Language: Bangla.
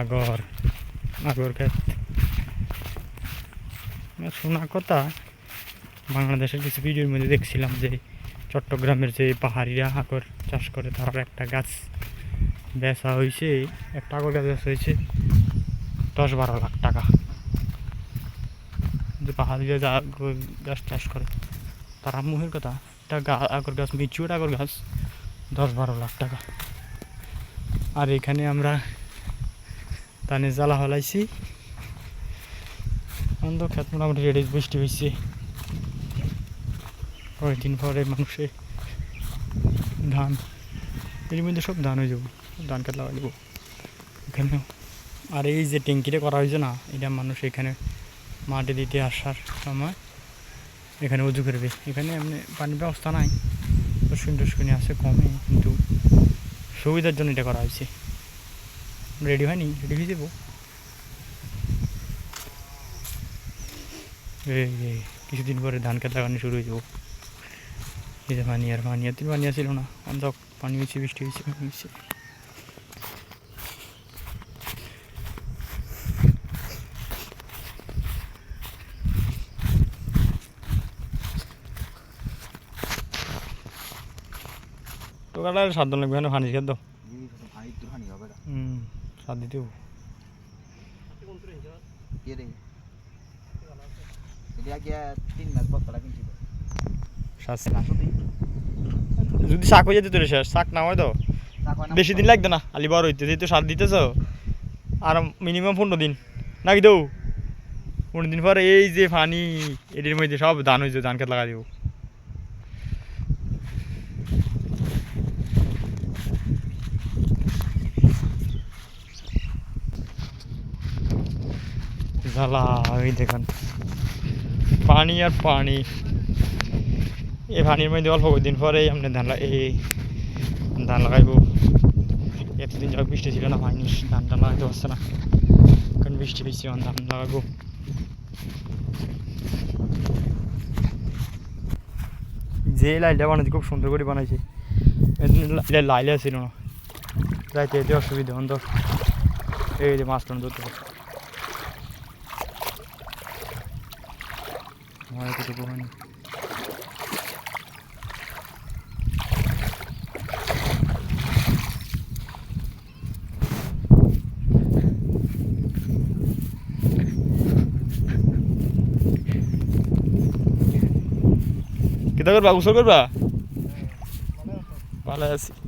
আগর আগর ক্ষেত। শোনা কথা, বাংলাদেশের কিছু ভিডিওর মধ্যে দেখছিলাম যে চট্টগ্রামের যে পাহাড়িরা আগর চাষ করে, তার একটা গাছ বেচা হয়েছে একটা আগর গাছ বেচা হয়েছে দশ বারো লাখ টাকা। যে পাহাড়িরা যা গাছ চাষ করে, তারা মুহের কথা, একটা আগর গাছ, মিচুর আগর গাছ দশ বারো লাখ টাকা। আর এখানে আমরা তানে জ্বালা হলাইছি। অন্ধ খেত মোটামুটি রেডি, বৃষ্টি হয়েছে কয়েকদিন পরে মানুষে ধান, এর মধ্যে সব ধান হয়ে যাব, ধান খেত লাগাই দেবো এখানেও আর এই যে ট্যাঙ্কিটা করা হয়েছে না, এটা মানুষ এখানে মাটি দিতে আসার সময় এখানে উজু করবে। এখানে এমনি পানির ব্যবস্থা নাই টুসকুনি টুসকুনি আছে কমে, কিন্তু সুবিধার জন্য এটা করা হয়েছে। রেডি হয়নি? রেডি হয়ে যাব? কিছুদিন পরে ধান খেত লাগানো শুরু হয়ে যাব। এই যে পানি আর পানি আর পানি ছিল না। অন্ধ পানি হয়েছে বৃষ্টি হয়েছে পানি হয়েছে। তো কাটা সাত দিন লাগবে না? পানি খেত হুম। দিতে রে যদি শাক হয়ে যেত তোর শেষ শাক না হয় তো। বেশি দিন লাগতো না আলি বড় হইতে। যেহেতু সার দিতেছ আর মিনিমাম পনেরো দিন। নাকি তো পনেরো দিন পর এই যে পানি এটির মধ্যে সব ধান হয়েছে ধান খেত লাগা দিব। জ্বালা দেখুন। পানি আর পানি। এই পানির মধ্যে অল্প দিন পরেই আপনি ধান এই ধান লাগাইব। এতদিন যখন বৃষ্টি ছিল না হয়নি ধান টান লাগাইতে পারছে না। কারণ বৃষ্টি এখন ধান লাগাবো। যে লাইলটা বানাইছে খুব সুন্দর করে বানাইছে। লাইলে ছিল না। যাইতে এতে অসুবিধা হন তো এই যে মাছ টান ধরতে পারছে আমার এতটুকু হয়নি কেটা করবা গোসল করবা ভালো আছি